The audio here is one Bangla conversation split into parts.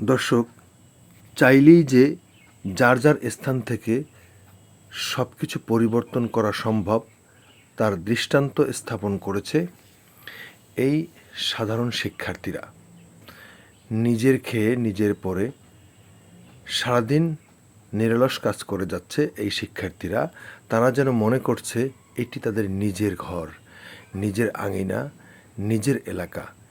দর্শক, চাইলেই যে যার যার স্থান থেকে সব কিছু পরিবর্তন করা সম্ভব, তার দৃষ্টান্ত স্থাপন করেছে এই সাধারণ শিক্ষার্থীরা। নিজের খেয়ে নিজের পরে সারাদিন নিরলস কাজ করে যাচ্ছে এই শিক্ষার্থীরা। তারা যেন মনে করছে, এটি তাদের নিজের ঘর, নিজের আঙিনা, নিজের এলাকা।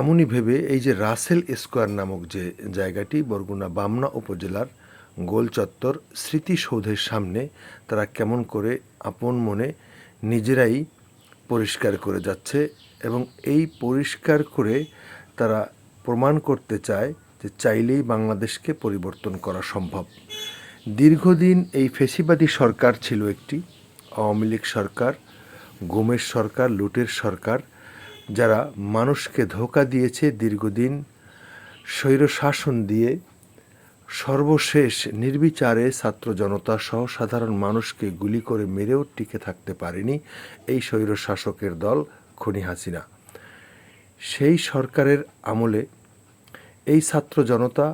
এমনই ভেবে এই যে রাসেল স্কোয়ার নামক যে জায়গাটি বরগুনা বামনা উপজেলার গোল চত্বর স্মৃতিসৌধের সামনে, তারা কেমন করে আপন মনে নিজেরাই পরিষ্কার করে যাচ্ছে এবং এই পরিষ্কার করে তারা প্রমাণ করতে চায় যে চাইলেই বাংলাদেশকে পরিবর্তন করা সম্ভব। দীর্ঘদিন এই ফেসিবাদী সরকার ছিল একটি, আওয়ামী লীগ সরকার, গোমের সরকার, লুটের সরকার যারা মানুষকে ধোকা দিয়েছে দীর্ঘদিন স্বৈর শাসন দিয়ে সর্বশেষ নির্বিচারে ছাত্র জনতা সহ সাধারণ মানুষকে গুলি করে মেরেও টিকে থাকতে পারেনি এই স্বৈর শাসকের দল খনি হাসিনা। সেই সরকারের আমলে এই ছাত্র জনতা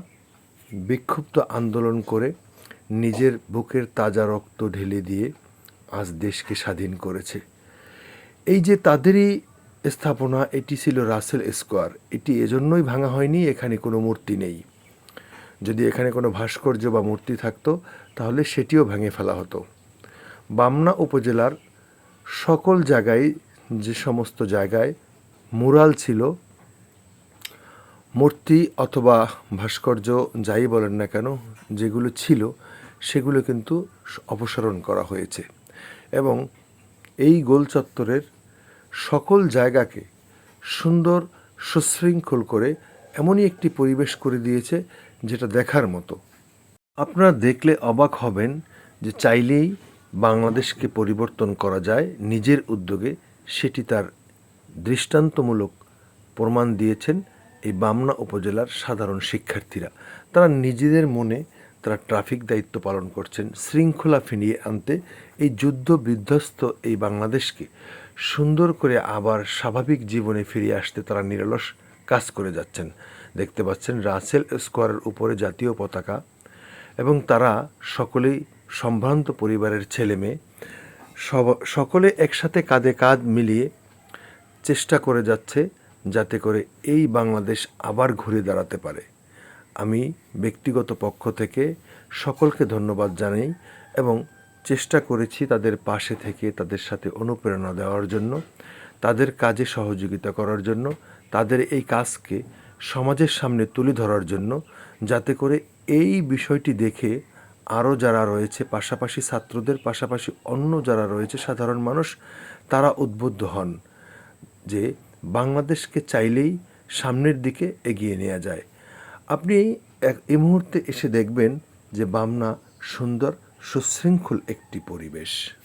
বিক্ষুব্ধ আন্দোলন করে নিজের বুকের তাজা রক্ত ঢেলে দিয়ে আজ দেশকে স্বাধীন করেছে। এই যে তাদেরই স্থাপনা এটি ছিল রাসেল স্কোয়ার। এটি এজন্যই ভাঙা হয়নি, এখানে কোনো মূর্তি নেই। যদি এখানে কোনো ভাস্কর্য বা মূর্তি থাকতো, তাহলে সেটিও ভেঙে ফেলা হতো। বামনা উপজেলার সকল জায়গায়, যে সমস্ত জায়গায় মুরাল ছিল, মূর্তি অথবা ভাস্কর্য যাই বলেন না কেন, যেগুলো ছিল, সেগুলো কিন্তু অপসারণ করা হয়েছে। এবং এই গোল চত্বরের সকল জায়গাকে সুন্দর, সুশৃঙ্খল করে এমনই একটি পরিবেশ করে দিয়েছে যেটা দেখার মতো। আপনারা দেখলে অবাক হবেন যে চাইলেই বাংলাদেশকে পরিবর্তন করা যায় নিজের উদ্যোগে, সেটি তার দৃষ্টান্তমূলক প্রমাণ দিয়েছেন এই বামনা উপজেলার সাধারণ শিক্ষার্থীরা। তারা নিজেদের মনে তারা ট্রাফিক দায়িত্ব পালন করছেন, শৃঙ্খলা ফিরিয়ে আনতে এই যুদ্ধ বিধ্বস্ত এই বাংলাদেশকে। সুন্দর করে আবার স্বাভাবিক জীবনে ফিরে আসতে তারা নিরলস কাজ করে যাচ্ছেন। দেখতে পাচ্ছেন রাসেল স্কোয়ারের উপরে জাতীয় পতাকা এবং তারা সকলেই সম্ভ্রান্ত পরিবারের ছেলে মেয়ে। সব, সকলে একসাথে কাঁধে কাঁধ মিলিয়ে চেষ্টা করে যাচ্ছে যাতে করে এই বাংলাদেশ আবার ঘুরে দাঁড়াতে পারে। আমি ব্যক্তিগত পক্ষ থেকে সকলকে ধন্যবাদ জানাই এবং চেষ্টা করেছি তাদের পাশে থেকে তাদের সাথে অনুপ্রেরণা দেওয়ার জন্য, তাদের কাজে সহযোগিতা করার জন্য, তাদের এই কাজকে সমাজের সামনে তুলে ধরার জন্য, যাতে করে এই বিষয়টি দেখে আরও যারা রয়েছে, পাশাপাশি ছাত্রদের, পাশাপাশি অন্য যারা রয়েছে, সাধারণ মানুষ, তারা উদ্বুদ্ধ হন যে বাংলাদেশকে চাইলেই সামনের দিকে এগিয়ে নেওয়া যায়। আপনি এই মুহূর্তে এসে দেখবেন যে বামনা সুন্দর সুশৃঙ্খল একটি পরিবেশ।